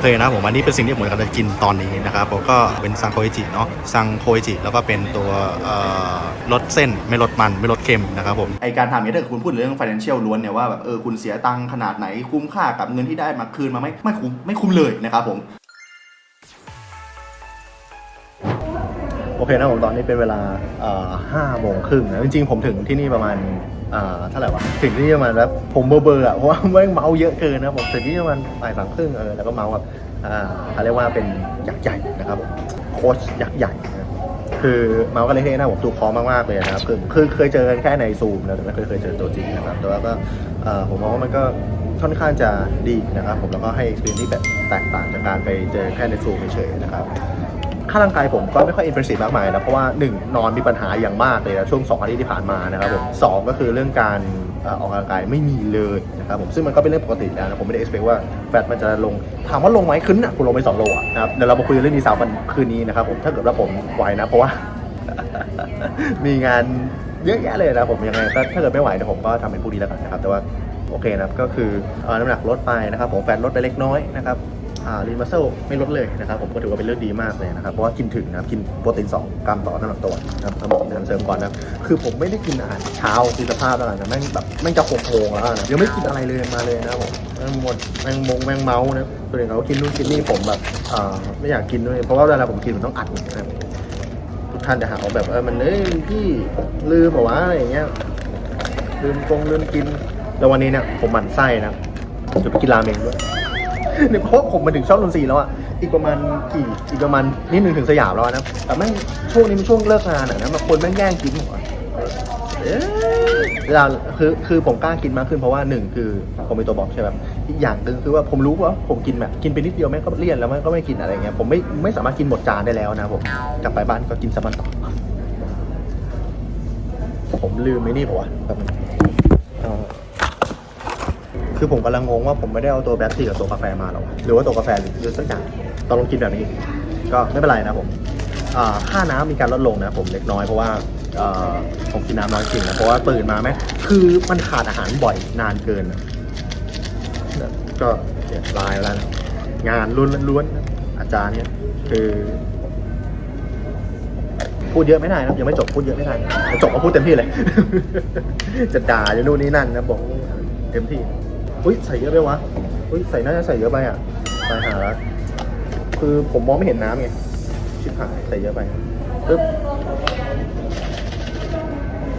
เคนะผมอันนี้เป็นสิ่งที่ผมกำลังจะกินตอนนี้นะครับผมก็เป็นซังโคอิจิเนาะซังโคอิจิแล้วก็เป็นตัวเอ่อลดเส้นไม่ลดมันไม่ลดเค็มนะครับผมไอการทำเนี่ยถ้าเกิดคุณพูดเรื่อง financial ล้วนเนี่ยว่าแบบเออคุณเสียตังค์ขนาดไหนคุ้มค่ากับเงินที่ได้มาคืนมาไหมไม่คุ้มไม่คุ้มเลยนะครับผมโอเคนะผมตอนนี้เป็นเวลาห้าโมงครึ่งนะจริงๆผมถึงที่นี่ประมาณ อ่าเท่าไหร่วะถึงที่ประมาณแล้วผมเบอร์เบอร์อะเพราะว่าแม่งเมาเยอะเกินนะผมถึงที่ประมาณบ่ายสามครึ่งเออแล้วก็เมาแบบอ่าเขาเรียกว่าเป็นยักษ์ใหญ่นะครับผมโค้ชยักษ์ใหญ่นะคือเมาก็เลยเท่นะผมดูคอมากๆเลยนะครับคือคือเคยเจอกันแค่ในซูมนะแต่ไม่เคยเคยเจอตัวจริงนะครับแต่ว่าก็ผมมองว่ามันก็ค่อนข้างจะดีนะครับผมแล้วก็ให้ experience ที่แบบแตกต่างจากการไปเจอแค่ในซูมเฉยๆนะครับ ค่าร่างกายผมก็ไม่ค่อยอิน r e s s i v e มากมายนะเพราะว่า 1 นอนมีปัญหาอย่างมากเลยนะช่วง 2 อาทิตย์ที่ผ่านมานะครับผมสองก็คือเรื่องการออกกำลังกายไม่มีเลยนะครับผมซึ่งมันก็เป็นเรื่องปกติแล้วนะผมไม่ได้ expect ว่าแฟตมันจะลงถามว่าลงไหมขึ้นอะกูลงไป2โลอะนะครับเดี๋ยวเรามาคุยเรื่องนี้สาววันคืนนี้นะครับผมถ้าเกิดว่าผมไหวนะเพราะว่า มีงานเยอะแยะเลยนะผมยังไงก็ถ้าเกิดไม่ไหวเดี๋ยวผมก็ทำเป็นผู้ดีแล้วกันนะครับแต่ว่าโอเคนะครับก็คือเอ่อน้ำหนักลดไปนะครับผมแฟตลดไปเล็กน้อยนะครับ อ่าลีนมัสเซลไม่ลดเลยนะครับผมก็ถือว่าเป็นเรื่องดีมากเลยนะครับเพราะว่ากินถึงนะครับกินโปรตีน2กรัมต่อน้ำหนักตัวนะครับสมองนะครับเสริมก่อนนะคือผมไม่ได้กินอาหารเช้าคือสภาพแล้วนะแม่งแบบแม่งจะโมงแล้วนะยังไม่กินอะไรเลยมาเลยนะผมแม่งหมดแม่งมงแม่งเมานะตัวเองเขากินนู่นกินนี่ผมแบบอ่าไม่อยากกินด้วยเพราะว่าเวลาผมกินผมต้องอัดนะครับทุกท่านจะหาว่าแบบเออมันเอ้ยพี่ลืมเหรอวะอะไรอย่างเงี้ยลืมกงลืมกินแล้ววันนี้เนี่ยผมหมั่นไส้นะจะไปกินราเมงด้วย เนี่ยเพราะผมมาถึงช่องนนทรีย์แล้วอะ อีกประมาณกี่ อีกประมาณนิดนึงถึงสยามแล้วนะ แต่แม่งช่วงนี้มันช่วงเลิกงานอะนะมาคนแม่งแย่งกินหัวเอ๊ะเวลาคือคือผมกล้ากินมากขึ้นเพราะว่าหนึ่งคือผมมีตัวบอกใช่ไหมอีกอย่างหนึ่งคือว่าผมรู้ว่าผมกินแบบกินไปนิดเดียวแม่งก็เลี่ยนแล้วแม่งก็ไม่กินอะไรเงี้ยผมไม่ไม่สามารถกินหมดจานได้แล้วนะผมกลับไปบ้านก็กินสมันต่อผมลืมไอ้นี่ปะวะแบบนึงเอ่อ คือผมกำลังงงว่าผมไม่ได้เอาตัวแบล็คทีกับตัวกาแฟมาหรอหรือว่าตัวกาแฟหรือสักอย่างตอนลองกินแบบนี้ ก็ไม่เป็นไรนะผมค่าน้ำมีการลดลงนะผมเล็กน้อยเพราะว่าผมกินน้ำน้อยจริงนะเพราะว่าตื่นมาไหมคือมันขาดอาหารบ่อยนานเกินก็ลายแล้วนะงานล้วนล้วนๆอาจารย์เนี่ยคือ พูดเยอะไม่ได้นะยังไม่จบพูดเยอะไม่ได้จะจบก็พูดเต็มที่เลย จะด่าจะนู่นนี่นั่นนะบอกเต็มที่ อุ้ยใส่เยอะไปวะอุ้ยใส่น่าจะใส่เยอะไปอะตายหาล้วคือผมมองไม่เห็นน้ำไงชิบหายใส่เยอะไปปึ๊บ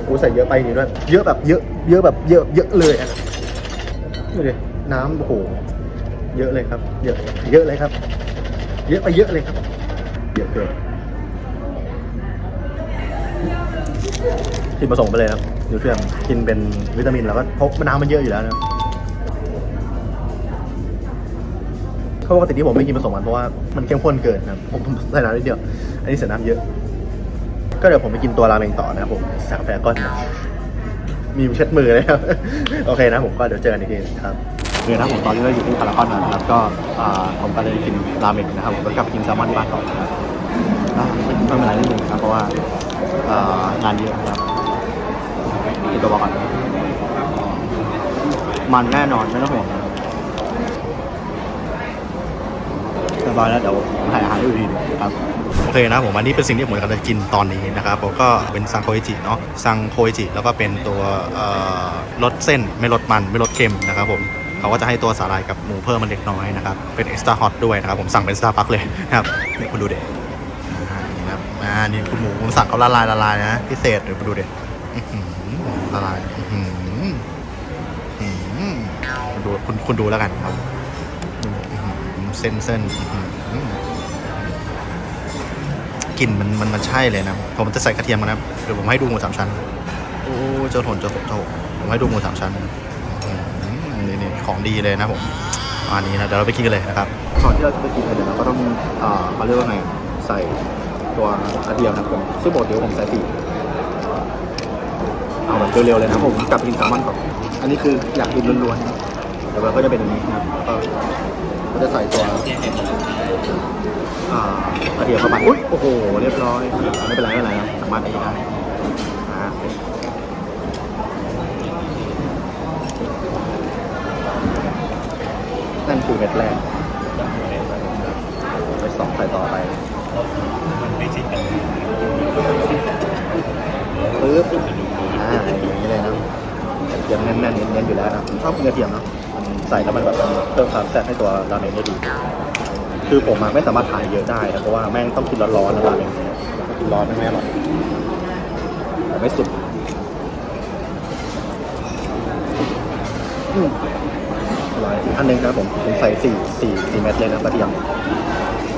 กูใส่เยอะไปนี่ด้วยเยอะแบบเยอะเยอะแบบเยอะเยอะเลยอะดูดิน้ำโอ้โหเยอะเลยครับ เยอะเยอะเลยครับ เยอะไปเยอะเลยครับเยอะเกินกินผสมไปเลยครับนิวเทรียนกินเป็นวิตามินแล้วก็พราะมะนาวมันเยอะอยู่แล้วนะ ราะปกติที่ผมไม่กินผสมมันเพราะว่ามันเข้มข้นเกินนะผมผมใส่น้ำนิดเดียว อันนี้ใส่น้ำเยอะ ก็เดี๋ยวผมไปกินตัวราเมงต่อนะครับผมสั่งแพรก้อนนะมีเช็ดมือเลยครับ โอเคนะผมก็เดี๋ยวเจอกันอีกทีครับโอเคนะผมตอนนี้เราอยู่ที่พารากอนนะครับก็ผมก็เลยกินราเมงนะครับผมก็กลับกินแซลมอนที่บ้านต่อนะครับไม่เป็นไรนิดนึงนะครับเพราะว่างานเยอะนะครับกินตัวบอกก่อนมันแน่นอนไม่ต้องห่วงนะครับ เรี ยบร้อยแล้วเดี๋ยวผมถ่ายอาหารให้ดูทีนึงครับโอเคนะผมอันนี้เป็นสิ่งที่ผมกำลังจะกินตอนนี้นะครับผมก็เป็นซังโคอิจิเนาะซังโคอิจิแล้วก็เป็นตัวเอ่อลดเส้นไม่ลดมันไม่ลดเค็มนะครับผมเขาก็จะให้ตัวสาหร่ายกับหมูเพิ่มมันเล็กน้อยนะครับเป็นเอ็กซ์ตร้าฮอตด้วยนะครับผมสั่งเป็นสตาร์บัคเลยนะครับนี่คุณดูเด็นะครับอ่านี่คุณหมูผมสั่งเขาละลายละลายนะพิเศษเดี๋ยวคุณดูเด็อื้อหือละลายอื้อหืออื้อหือคุณดูคุณคุณดูแล้วกันครับ เส้นเส้นกลิ่นมันมันมันใช่เลยนะ ผมจะใส่กระเทียมมานะเดี๋ยวผมให้ดูหมูสามชั้น โอ้เจ้าหนเจ้าหนเจ้าหนผมให้ดูหมูสามชั้นนี่นี่ของดีเลยนะผมอันนี้นะเดี๋ยวเราไปกินกันเลยนะครับก่อนที่เราจะไปกินเนี่ยเราก็ต้องอ่าเขาเรียกว่าไงใส่ตัวกระเทียมนะผมซึ่งปกติผมใส่สี่เอาแบบเร็วๆเลยนะผมกลับไปกินแซลมอนก่อนอันนี้คืออยากกินล้วนๆเดี๋ยวเราก็จะเป็นอันนี้นะครับ จะใส่ตัวอ่ากระเทียมเข้าไปอุ้ยโอ้โหเรียบร้อยไม่เป็นไรไม่เป็นไรนะสามารถตีได้อ่านั่นคือเม็ดแรกส่ต่อไปมันไม่ชิดกันปึ๊บอ่าอย่างนี้เลยนะกระเทียมแน่นๆเน้นๆอยู่แล้วนะผมชอบกินกระเทียมเนาะ ใส่แล้วมันแบบเพิ่มความแซ่บให้ตัวราเมงได้ดี คือผมอะไม่สามารถทานเยอะได้นะเพราะว่าแม่งต้องกินร้อนๆนะราเมงเนี่ยกินร้อนไม่อร่อยแต่ไม่สุดอร่อยอันหนึงนะครับผมผมใส่สี่สี่สี่เม็ดเลยนะกระเทียม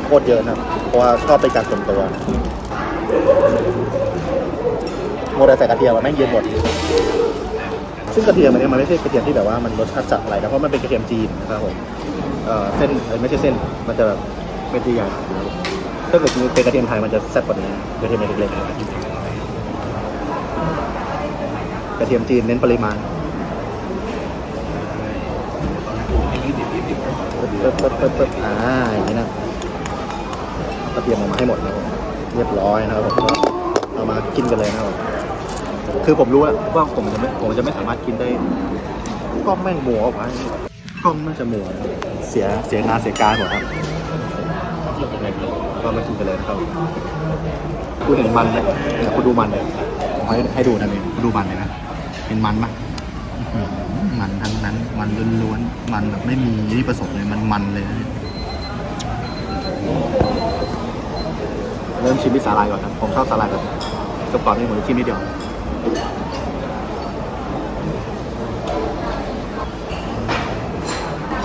โคตรเยอะนะเพราะว่าชอบเป็นการส่วนตัวโมเดลใส่กระเทียมอะแม่งเย็นหมด ซึ่งกระเทียมอันนี้มันไม่ใช่กระเทียมที่แบบว่ามันรสชาติจัดอะไรนะเพราะมันเป็นกระเทียมจีนนะครับผมเอ่อเส้นเอ้ยไม่ใช่เส้นมันจะแบบเป็นตัวอย่างถ้าเกิดเป็นกระเทียมไทยมันจะแซ่บกว่านี้กระเทียมเล็กๆนะกระเทียมจีนเน้นปริมาณปึ๊บปึ๊บปึ๊บปึ๊บอ่าอย่างนี้นะกระเทียมออกมาให้หมดนะครับเรียบร้อยนะครับผมเอามากินกันเลยนะครับ คือผมรู้แล้วว่าผมจะไม่ผมจะไม่สามารถกินได้กล้องแม่งมัวไปกล้องน่าจะมัวเสียเสียงานเสียการหมดครับก็ไมากินกันเลยนะครับคุณเห็นมันเนี่ยเนี่ยคุณดูมันเลยผมให้ให้ดูนะเนี่ยคุณดูมันเลยนะเห็นมันปะอื้อหือมันทั้งนั้น มันล้วนๆมันแบบไม่มีนี่ผสมเลยมันมันเลยเริ่มชิมที่สาลายก่อนครับผมชอบสาลายแบบกรอบๆนี่เหมือนชิมนิดเดียว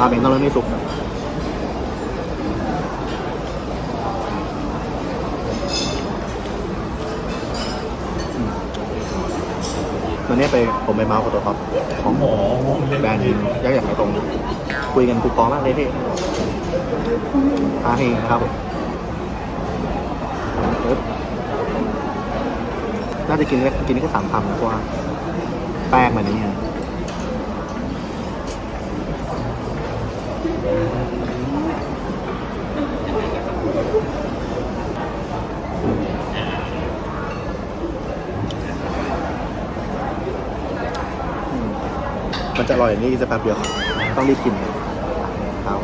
ราเมงต้องเริ่มที่สุกนะอืมวันนี้ไปผมไปเมาส์กับตัวท็อปของแบรนด์ยักษ์ใหญ่ตรง คุยกันกูกองมากเลยพี่พาเฮงนะครับ น่าจะกินแค่กินแค่สามคำนะเพราะว่าแป้งมันนี้มันจะอร่อยอย่างนี้จะแป๊บเดียวต้องรีบกินครับ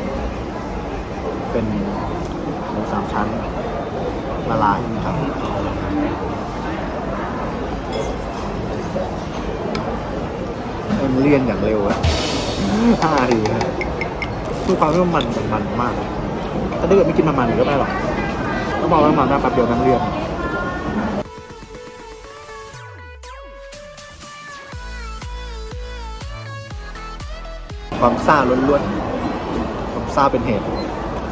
เป็นหมูสามชั้นละลายนะครับ เลี่ยนอย่างเร็วอะห้านาทีคือความที่มันมันมันมากถ้าเกิดไม่กินมันมันก็ไม่หรอกต้องบอกว่ามันได้แป๊บเดียวนั่งเลี่ยนความซ่าล้วนๆความซ่าเป็นเหตุ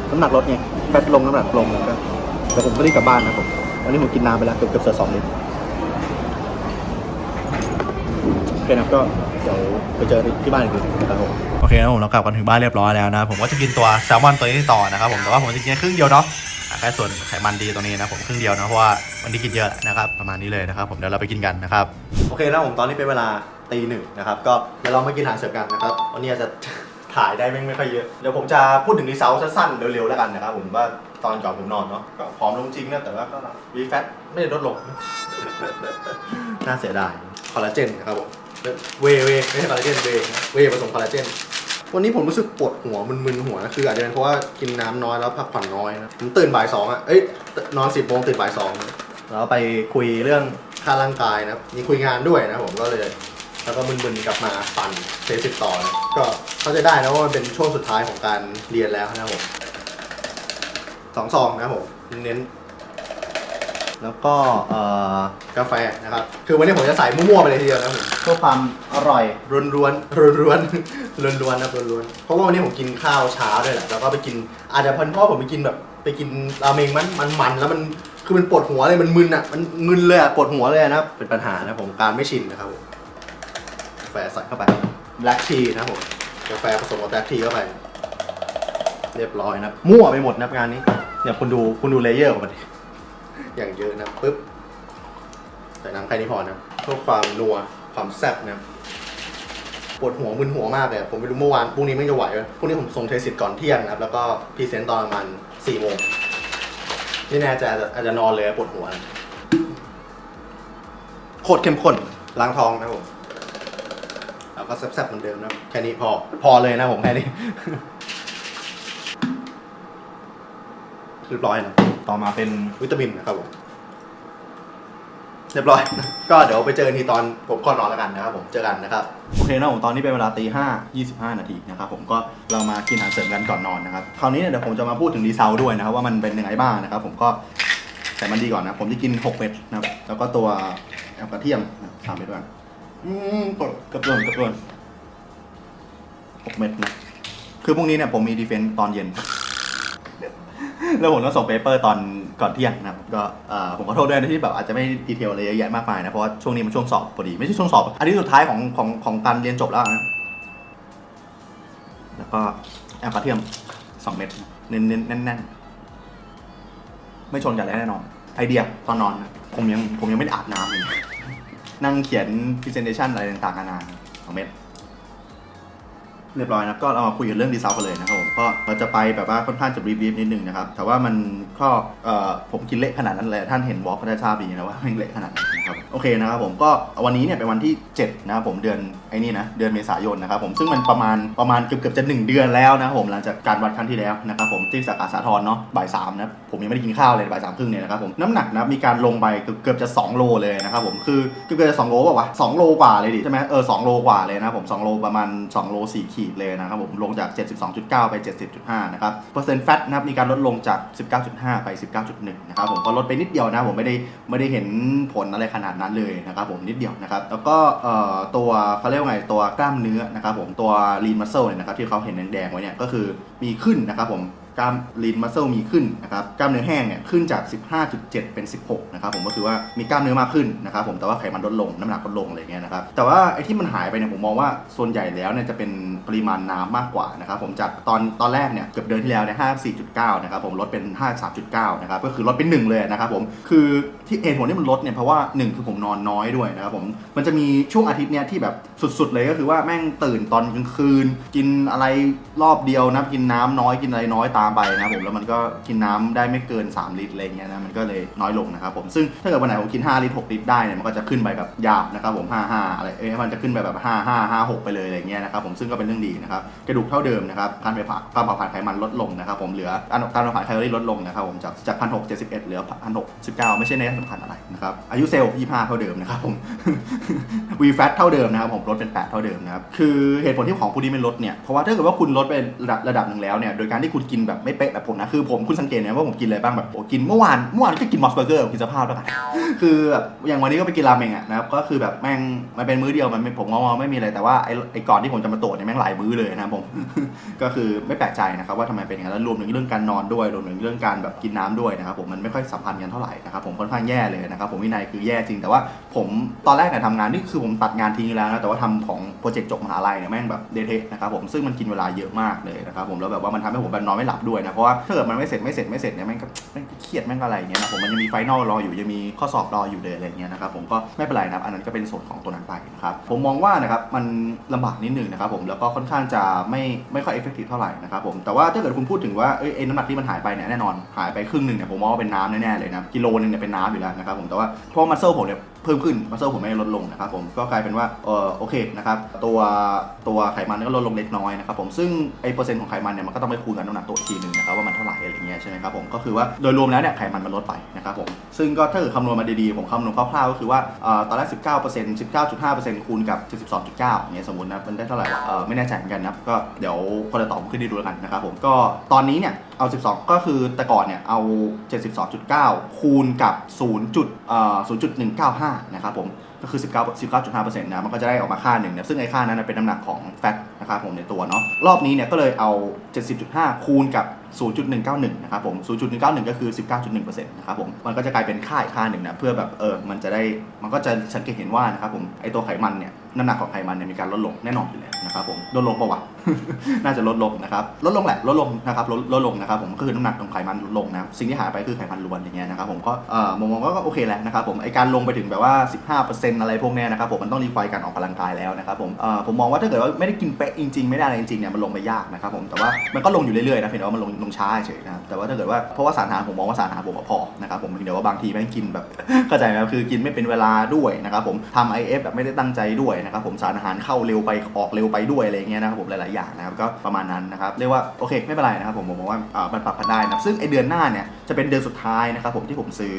น้ำหนักลดไงแฟตลงน้ำหนักลงแล้วก็แต่ผมก็รีบกลับบ้านนะผมวันนี้ผมกินน้ำไปแล้วเกือบเกือบสือสองลิตร โอเคนะครับก็เดี๋ยวไปเจอที่บ้านอีกทีนะครับผม โอเคนะผมเรากลับกันถึงบ้านเรียบร้อยแล้วนะผมก็จะกินตัวแซลมอนตัวนี้ต่อนะครับผมแต่ว่าผมจะกินแค่ครึ่งเดียวเนาะอะแค่ส่วนไขมันดีตรงนี้นะผมครึ่งเดียวนะเพราะว่าวันนี้กินเยอะนะครับประมาณนี้เลยนะครับผมเดี๋ยวเราไปกินกันนะครับโอเคนะผมตอนนี้เป็นเวลาตีหนึ่งนะครับก็เดี๋ยวเรามากินอาหารเสริมกันนะครับวันนี้อาจจะ ถ่ายได้ไม่ไม่ค่อยเยอะเดี๋ยวผมจะพูดถึงดีเซลสั้นๆเร็วๆแล้วกันนะครับผมว่าตอนก่อนผมนอนเนาะก็ผอมลงจริงนะแต่ว่าก็วีแฟตไม่ได้ลดลง น่าเสียดายคอลลาเจนนะครับผม เวเวไม่ใช่คอลลาเจนเวเวผสมคอลลาเจนวันนี้ผมรู้สึกปวดหัวมึนๆหัวนะคืออาจจะเป็นเพราะว่ากินน้ำน้อยแล้วพักผ่อนน้อยนะผมตื่นบ่ายสองอะเอ้ยนอนสิบโมงตื่นบ่ายสองแล้วไปคุยเรื่องค่าร่างกายนะครับมีคุยงานด้วยนะผมก็เลย แล้วก็มึนๆกลับมาปั่นเทสิบต่อนะก็เข้าใจได้นะว่ามันเป็นช่วงสุดท้ายของการเรียนแล้วนะครับผมสองซองนะครับผมเน้น แล้วก็เอ่อกาแฟนะครับ คือวันนี้ผมจะใส่มั่วๆไปเลยทีเดียวนะครับผมเพื่อความอร่อยรวนๆรวนๆรวนๆรวนๆนะรวนๆเพราะว่าวันนี้ผมกินข้าวเช้าด้วยแหละแล้วก็ไปกินอาจจะเพันเพราะผมไปกินแบบไปกินราเมงมันมันมันแล้วมันคือมันปวดหัวเลยมันมึนอะมันมึนเลยอะปวดหัวเลยนะครับเป็นปัญหานะผมการไม่ชินนะครับผมกาแฟใส่เข้าไป black tea นะครับผมกาแฟผสมกับ black tea เข้าไป เรียบร้อยนะครับมั่วไปหมดนะครับงานนี้เนี่ยคุณดูคุณดูเลเยอร์ของมันดิ อย่างเยอะนะปึ๊บใส่น้ำแค่นี้พอนะเพื่อความนัวความแซ่บนะปวดหัวมึนหัวมากเลยผมไม่รู้เมื่อวานพรุ่งนี้ไม่จะไหวเลยพรุ่งนี้ผมส่งเทสิตก่อนเที่ยงนะครับแล้วก็พรีเซนต์ตอนประมาณสี่โมงนี่แน่ใจอาจจะอาจจะนอนเลยปวดหัวนะโคตรเข้มข้นล้างท้องนะผมแล้วก็แซ่บๆเหมือนเดิมนะแค่นี้พอพอเลยนะผมแค่นี้ คื เรียบร้อยนะต่อมาเป็นวิตามินนะครับผมเรียบร้อย ก็เดี๋ยวไปเจอกันทีตอนผมก่อนนอนแล้วกันนะครับผมเจอกันนะครับโอเคนะผมตอนนี้เป็นเวลาตีห้ายี่สิบห้านาทีนะครับผมก็เรามากินอาหารเสริมกันก่อนนอนนะครับคราวนี้เนี่ยเดี๋ยวผมจะมาพูดถึงดีเซลด้วยนะครับว่ามันเป็นยังไงบ้างนะครับผมก็แต่มันดีก่อนนะผมจะกิน6เม็ดนะครับแล้วก็ตัวแอลกระเทียมสามเม็ดด้วยอืมกดกระโดนกระโดนหกเม็ดนะคือพรุ่งนี้เนี่ยผมมีดีเฟนต์ตอนเย็น แล้วผมต้องส่งเปเปอร์ตอนก่อนเที่ยงนะครับก็เอ่อผมขอโทษด้วยนะที่แบบอาจจะไม่ดีเทลอะไรเยอะแยะมากมายนะเพราะว่าช่วงนี้มันช่วงสอบพอดีไม่ใช่ช่วงสอบอันนี้สุดท้ายของของของการเรียนจบแล้วนะแล้วก็แอลกระเทียมสองเม็ดเน้นเน้นแน่นๆไม่ชนกันแล้วแน่นอน ไอเดียตอนนอนนะผมยังผมยังไม่ได้อาบน้ำเลยนั่งเขียน presentation อะไรต่างๆนานาสองเม็ด เรียบร้อยนะครับก็เรามาคุยกันเรื่องดีไซน์กันเลยนะครับผมก็เราจะไปแบบว่าค่อนข้างจะรีบๆนิดนึงนะครับแต่ว่ามันก็เอ่อผมกินเละขนาดนั้นเลยท่านเห็นวอล์กก็ได้ทราบดีนะว่ามันเละขนาดไหนนะครับโอเคนะครับผมก็วันนี้เนี่ยเป็นวันที่ 7 นะครับผมเดือนไอ้นี่นะเดือนเมษายนนะครับผมซึ่งมันประมาณประมาณเกือบเกือบๆจะ 1 เดือนแล้วนะครับผมหลังจากการวัดครั้งที่แล้วนะครับผมที่สาขาสาทรเนาะบ่ายสามนะผมยังไม่ได้กินข้าวเลยบ่ายสามครึ่งเนี่ยนะครับผมน้ำหนักนะมีการลงไปเกือบเกือบจะ 2 โลเลยนะครับผมคือเกือบจะ2โลป่าวะ2โลกว่าเลยดิใช่ไหมเออ2โลกว่าเลยนะผม2โลประมาณ2โล4ขีดเลยนะครับผมลงจาก 72.9 ไป 70.5 นะครับเปอร์เซ็นต์แฟตนะครับมีการลดลงจาก 19.5 ไป 19.1 นะครับผมก็ลดไปนิดเดียวนะผมไม่ได้ไม่ได้เห็นผลอะไรขนาดนั้นเลยนะครับผมนิดเดียวนะครับแล้วก็เอ่อตัวเขาเรียกว่าไงตัวกล้ามเนื้อนะครับผมตัวลีนมัสเซลเนี่ยนะครับที่เขาเห็นแดงๆไว้เนี่ยก็คือมีขึ้นนะครับผม กล้ามลีนมัสเซลมีขึ้นนะครับกล้ามเนื้อแห้งเนี่ยขึ้นจาก 15.7 เป็น 16 นะครับผมก็คือว่ามีกล้ามเนื้อมากขึ้นนะครับผมแต่ว่าไขมันลดลงน้ำหนักลดลงอะไรเงี้ยนะครับแต่ว่าไอ้ที่มันหายไปเนี่ยผมมองว่าส่วนใหญ่แล้วเนี่ยจะเป็นปริมาณน้ำมากกว่านะครับผมจากตอนตอนแรกเนี่ยเกือบเดือนที่แล้วเนี่ย54.9 นะครับผมลดเป็น 53.9 นะครับก็คือลดเป็นหนึ่งเลยนะครับผมคือที่เหตุผลที่มันลดเนี่ยเพราะว่าหนึ่งคือผมนอนน้อยด้วยนะครับผมมันจะมีช่วงอาทิตย์เนี่ยที่แบบสุดๆเลยก็คือว่าแม่งตื่นตอนกลางคืน กินอะไรรอบเดียวนะกินน้ำน้อยกินอะไรน้อยตาไปนะครับผมแล้วมันก็กินน้ำได้ไม่เกิน 3 ลิตรอะไรเงี้ยนะมันก็เลยน้อยลงนะครับผมซึ่งถ้าเกิดวันไหนผมกิน 5 ลิตร 6 ลิตรได้เนี่ยมันก็จะขึ้นไปแบบหยาบนะครับผม5 5อะไรเอ้ยมันจะขึ้นไปแบบ 5 5 5 6 ไปเลยอะไรเงี้ยนะครับผมซึ่งก็เป็นเรื่องดีนะครับกระดูกเท่าเดิมนะครับการไปผ่าการเผาผลาญไขมันลดลงนะครับผมเหลือการการเผาผลาญแคลอรี่ลดลงนะครับผมจากจากพันหกเจ็ดสิบเอ็ดเหลือพันหกสิบเก้าไม่ใช่ในสำคัญอะไรนะครับอายุเซลล์ยี่ห้าเท่าเดิมนะครับผมวีแฟตเท่าเดิมนะครับผมลดเป็น8เท่าเดิมนะครับคือเหตุผลที่ของผู้นี้ไม่ลดเนี่ยเพราะว่าถ้าเกิดว่าคุณลดไประดับระดับหนึ่งแล้วเนี่ยโดยการที่คุณกินแบบไม่เป๊ะแบบผมนะ คือผมคุณสังเกตนะว่าผมกินอะไรบ้างแบบโอ้กินเมื่อวานเมื่อวานก็กินมอสเบอร์เกอร์กินสภาพแล้วกันคือแบบอย่างวันนี้ก็ไปกินราเมงอะนะครับก็คือแบบแม่งมันเป็นมื้อเดียวมันไม่ผมมองว่าไม่มีอะไรแต่ว่าไอ้ไอ้ก่อนที่ผมจะมาตรวจเนี่ยแม่งหลายมื้อเลยนะครับผม ก็คือไม่แปลกใจนะครับว่าทำไมเป็นอย่างนั้นแล้วรวมถึงเรื่องการนอนด้วยรวมถึงเรื่องการแบบกินน้ำด้วยนะครับผมมันไม่ค่อยสัมพันธ์กันเท่าไหร่นะครับผมค่อนข้างแย่เลยนะครับผมวินัยคือแย่จริงแต่ว่าผมตอนแรกเนี่ยทำงานนี่คือผมตัดงานทิ้งแล้วนะแต่ว่าทำของโปรเจกต์จบมหาลัยเนี่ยแม่งแบบเดทนะครับผมซึ่งมันกินเวลาเยอะมากเลยนะครับผมแล้วแบบว่ามันทำให้ผมแบบนอนไม่หลับด้วยนะ เพราะว่าถ้าเกิดมันไม่เสร็จไม่เสร็จไม่เสร็จเนี่ยแม่งก็แม่งก็เครียดแม่งก็อะไรเงี้ยนะผมมันยังมีไฟนอลรออยู่ยังมีข้อสอบรออยู่เลยอะไรเงี้ยนะครับผมก็ไม่เป็นไรนะครับอันนั้นก็เป็นส่วนของตัวนั้นไปนะครับผมมองว่านะครับมันลำบากนิดนึงนะครับผมแล้วก็ค่อนข้างจะไม่ไม่ค่อยเอฟเฟกตีฟเท่าไหร่นะครับผมแต่ว่าถ้าเกิดคุณพูดถึงว่าเอ้ยน้ำหนักที่มันหายไปเนี่ยแน่นอนหายไปครึ่งหนึ่งเนี่ยผมมองว่าเป็นน้ำแน่ๆเลยนะกิโลนึงเนี่ยเป็นน้ำอยู่แล้วนะครับผมแต่ว่าเพราะมัสเซลผมเนี่ย เพิ่มขึ้นมัสเซลผมไม่ได้ลดลงนะครับผมก็กลายเป็นว่าเออโอเคนะครับตัวตัวไขมันก็ลดลงเล็กน้อยนะครับผมซึ่งไอ้เปอร์เซ็นต์ของไขมันเนี่ยมันก็ต้องไปคูณกับน้ำหนักตัวอีกทีหนึ่งนะครับว่ามันเท่าไหร่อะไรเงี้ยใช่ไหมครับผมก็คือว่าโดยรวมแล้วเนี่ยไขมันมันลดไปนะครับผมซึ่งก็ถ้าเกิดคำนวณมาดีๆผมคำนวณคร่าวๆก็คือว่าเออตอนแรก 19% 19.5%คูณกับ 72.9เนี่ยสมมตินะมันได้เท่าไหร่เออไม่แน่ใจเหมือนกันนะก็เดี๋ยวคนละตอบผมขึ้นให้ดูแล้วกันนะครับผมก็ตอนนี้เนี่ยเอา 12 ก็คือแต่ก่อนเนี่ยเอา 72.9 คูณกับ 0. จุดเอ่อ0.195 นะครับผมก็คือ 19 19.5%นะมันก็จะได้ออกมาค่าหนึ่งนะซึ่งไอ้ค่านั้นนะเป็นน้ำหนักของแฟตนะครับผมในตัวเนาะรอบนี้เนี่ยก็เลยเอา 70.5 คูณกับ 0.191 นะครับผม 0.191 ก็คือ 19.1%นะครับผมมันก็จะกลายเป็นค่าอีกค่าหนึ่งนะเพื่อแบบเออมันจะได้มันก็จะสังเกตเห็นว่านะครับผมไอตัวไขมันเนี่ย น้ำหนักของไขมันเนี่ยมีการลดลงแน่นอนอยู่แล้วนะครับผมลดลงปะวะ น่าจะลดลงนะครับลดลงแหละลดลงนะครับลดลดลงนะครับผมก็คือน้ำหนักของไขมันลดลงนะสิ่งที่หายไปคือไขมันล้วนอย่างเงี้ยนะครับผมก็เอ่อมองมองว่าก็โอเคแหละนะครับผมไอการลงไปถึงแบบว่า 15%อะไรพวกเนี้ยนะครับผมมันต้องรีควายการออกกำลังกายแล้วนะครับผมเอ่อผมมองว่าถ้าเกิดว่าไม่ได้กินเป๊ะจริงๆไม่ได้อะไรจริงๆเนี่ยมันลงไปยากนะครับผมแต่ว่ามันก็ลงอยู่เรื่อยๆนะเพียงแต่ว่ามันลงลงช้าเฉยนะครับแต่ว่าถ้าเกิดว่าเพราะว่าสารอาหารผมมองว่าสารอาหารผมพอนะครับผมเพียงแต่ว่าบางทีแม่งกินแบบเข้าใจไหมคือกินไม่เป็นเวลาด้วยนะครับผมทำ IF แบบไม่ได้ตั้งใจด้วยนะครับผมสารอาหารเข้าเร็วไปออกเร็วไปด้วยอะไรเงี้ยนะครับผมหลายๆอย่างนะครับก็ประมาณนั้นนะครับเรียกว่าโอเคไม่เป็นไรนะครับผมผมบอกว่าอ่ามันปรับกันได้นะซึ่งไอเดือนหน้าเนี่ยจะเป็นเดือนสุดท้ายนะครับผมที่ผมซื้อ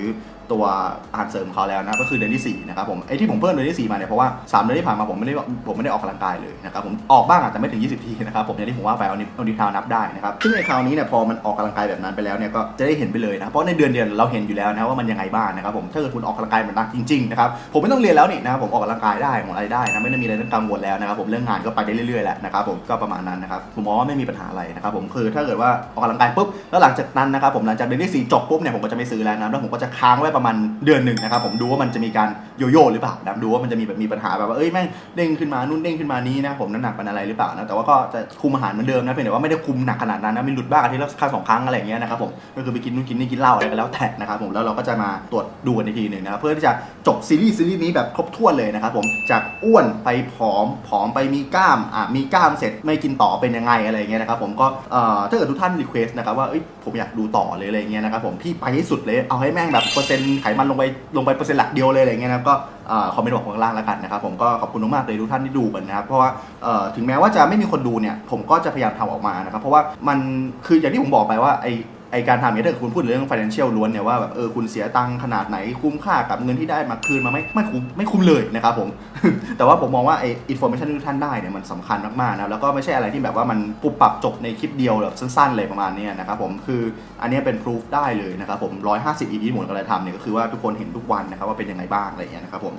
ตัวอาหารเสริมเขาแล้วนะก็คือเดือนที่4นะครับผมไอ้ที่ผมเพิ่มเดือนที่4มาเนี่ยเพราะว่า3เดือนที่ผ่านมาผมไม่ได้ผมไม่ได้ออกกำลังกายเลยนะครับผมออกบ้างอาจจะไม่ถึง 20 ทีนะครับผมอย่างที่ผมว่าไปเอานิเอานิทาวนับได้นะครับซึ่งในคราวนี้เนี่ยพอมันออกกำลังกายแบบนั้นไปแล้วเนี่ยก็จะได้เห็นไปเลยนะเพราะในเดือนเดียวเราเห็นอยู่แล้วนะว่ามันยังไงบ้างนะครับผมถ้าเกิดคุณออกกำลังกายแบบนั้นจริงๆนะครับผมไม่ต้องเรียนแล้วนี่นะครับผมออกกำลังกายได้ผมอะไรได้นะไม่ได้มีอะไรต้องกังวลแล้วนะครับผมเรื่องงานก็ไปได้เรื่อยๆแหละนะครับผมก็ประมาณนั้นนะครับผมมองว่าไม่มีปัญหาอะไรนะครับผมคือถ้าเกิดว่าออกกำลังกายปุ๊บแล้วหลังจากนั้นนะครับผมหลังจากเดือนที่สี่จบปุ๊บเนี่ยผมก็จะไม่ซื้อแล้วนะแล้วผมก็จะค้างไว้ประมาณเดือนหนึ่งนะครับผมดูว่ามันจะมีการโยโย่หรือเปล่านะดูว่ามันจะมีแบบมีปัญหาแบบว่าเอ้ยแม่งเด้งขึ้นมานู่นเด้งขึ้นมานี้นะผมน้ำหนักเป็นอะไรหรือเปล่านะแต่ว่าก็จะคุมอาหารเหมือนเดิมนะเพียงแต่ว่าไม่ได้คุมหนักขนาดนั้นนะมีหลุดบ้างอาทิตย์ละครั้งสองครั้งอะไรอย่างเงี้ยนะครับผมก็คือไปกินนู่นกินนี่กินเหล้าอะไรก็แล้วแต่นะครับผมแล้วเราก็จะมาตรวจดูกันอีกทีหนึ่งนะครับเพื่อที่จะจบซีรีส์ซีรีส์นี้แบบครบถ้วนเลยนะครับผมจากอ้วนไปผอมผอมไปมีกล้ามอะมีกล้ามเสร็จไม่กินต่อเป็นยังไงอะไรเงี้ยนะครับผมก็เอ่อถ้าเกิดทุกท่านรีเควสนะครับว่าเอ้ยผมอยากดูต่อเลยอะไรเงี้ยนะครับผมพี่ไปให้สุดเลยเอาให้แม่งแบบเปอร์เซ็นตไขมันลงไปลงไปเปอร์เซ็นต์หลักเดียวเลยอะไรเงี้ยนะครับก็เอ่อคอมเมนต์บอกข้างล่างแล้วกันนะครับผมก็ขอบคุณมากเลยทุกท่านที่ดูกันนะครับเพราะว่าถึงแม้ว่าจะไม่มีคนดูเนี่ยผมก็จะพยายามทำออกมานะครับเพราะว่ามันคืออย่างที่ผมบอกไปว่าไอ ไอการทำเนี่ยถ้าเกิดคุณพูดเรื่อง financial ล้วนเนี่ยว่าแบบเออคุณเสียตังค์ขนาดไหนคุ้มค่ากับเงินที่ได้มาคืนมาไหมไม่คุ้มไม่คุ้มเลยนะครับผม แต่ว่าผมมองว่าไอ information ที่ท่านได้เนี่ยมันสำคัญมากๆนะแล้วก็ไม่ใช่อะไรที่แบบว่ามันปุบปรับจบในคลิปเดียวแบบสั้นๆเลยประมาณนี้นะครับผมคืออันนี้เป็น proof ได้เลยนะครับผม150 EP หมดกันเลยทำเนี่ยก็คือว่าทุกคนเห็นทุกวันนะครับว่าเป็นยังไงบ้างอะไรอย่างเงี้ยนะครับผม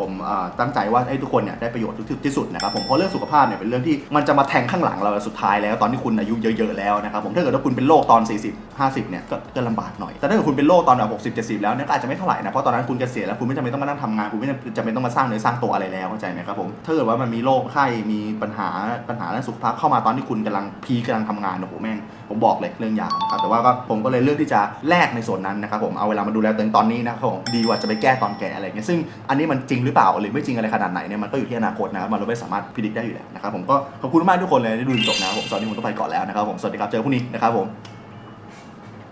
ผมตั้งใจว่าให้ทุกคนเนี่ยได้ประโยชน์ที่ที่สุดนะครับผมเพราะเรื่องสุขภาพเนี่ยเป็นเรื่องที่มันจะมาแทงข้างหลังเราสุดท้ายแล้วตอนที่คุณอายุเยอะๆแล้วนะครับผมถ้าเกิดว่าคุณเป็นโรคตอน 40 50เนี่ยก็ก็ลำบากหน่อยแต่ถ้าเกิดคุณเป็นโรคตอนแบบ60 70แล้วเนี่ยก็อาจจะไม่เท่าไหร่นะเพราะตอนนั้นคุณเกษียณแล้วคุณไม่จำเป็นต้องมานั่งทำงานคุณไม่จำเป็นต้องมาสร้างเนื้อสร้างตัวอะไรแล้วเข้าใจไหมครับผมถ้าเกิดว่ามันมีโรคไข้มีปัญหาปัญหาเรื่องสุขภาพเข้ามาตอนที่คุณกำลังพีคกำลังทำงานโอ้โหแม่ง ผมบอกเลยเรื่องยานะครับแต่ว่าก็ผมก็เลยเลือกที่จะแลกในส่วนนั้นนะครับผมเอาเวลามาดูแลตัวเองตอนนี้นะครับผมดีกว่าจะไปแก้ตอนแก่อะไรเงี้ยซึ่งอันนี้มันจริงหรือเปล่าหรือไม่จริงอะไรขนาดไหนเนี่ยมันก็อยู่ที่อนาคตนะครับมันเราไม่สามารถพิจิตรได้อยู่แล้วนะครับผมก็ขอบคุณมากทุกคนเลยที่ดูจนจบนะครับผมสวัสดีผมต้องไปก่อนแล้วนะครับผมสวัสดีครับเจอพรุ่งนี้นะครับผม